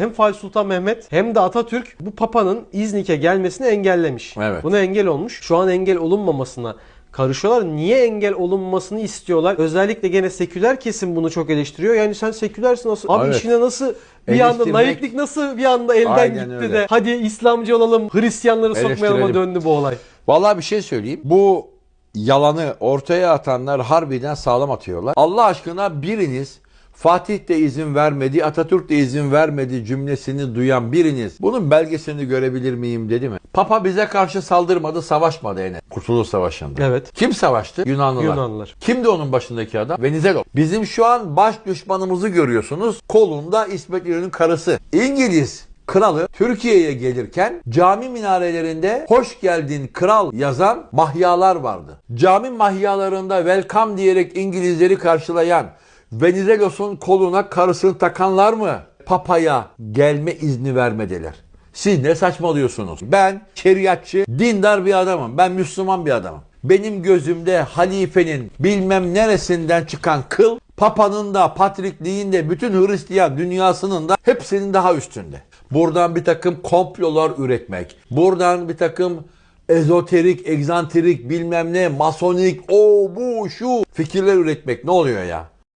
hem Fatih Sultan Mehmet hem de Atatürk bu Papa'nın İznik'e gelmesini engellemiş. Evet. Buna engel olmuş. Şu an engel olunmamasına karışıyorlar. Niye engel olunmasını istiyorlar? Özellikle gene seküler kesim bunu çok eleştiriyor. Yani sen sekülersin nasıl? Abi Evet. işine nasıl bir anda laiklik nasıl bir anda elden Aynen gitti öyle. de hadi İslamcı olalım, Hristiyanları sokmayalım'a döndü bu olay. Vallahi bir şey söyleyeyim. Bu yalanı ortaya atanlar harbiden sağlam atıyorlar. Allah aşkına biriniz Fatih de izin vermedi, Atatürk de izin vermedi cümlesini duyan biriniz bunun belgesini görebilir miyim dedi mi? Papa bize karşı saldırmadı, savaşmadı ene. Kurtuluş Savaşı'nda. Evet. Kim savaştı? Yunanlılar. Yunanlılar. Kimdi onun başındaki adam? Venizelos. Bizim şu an baş düşmanımızı görüyorsunuz. Kolunda İsmet İnönü'nün karısı. İngiliz kralı Türkiye'ye gelirken cami minarelerinde hoş geldin kral yazan mahyalar vardı. Cami mahyalarında welcome diyerek İngilizleri karşılayan Venizelos'un koluna karısını takanlar mı? Papaya gelme izni vermediler. Siz ne saçmalıyorsunuz? Ben şeriatçı, dindar bir adamım. Ben Müslüman bir adamım. Benim gözümde halifenin bilmem neresinden çıkan kıl, papanın da, patrikliğin de, bütün Hristiyan dünyasının da hepsinin daha üstünde. Buradan bir takım komplolar üretmek, buradan bir takım ezoterik, egzantrik bilmem ne, masonik, o bu şu fikirler üretmek ne oluyor ya?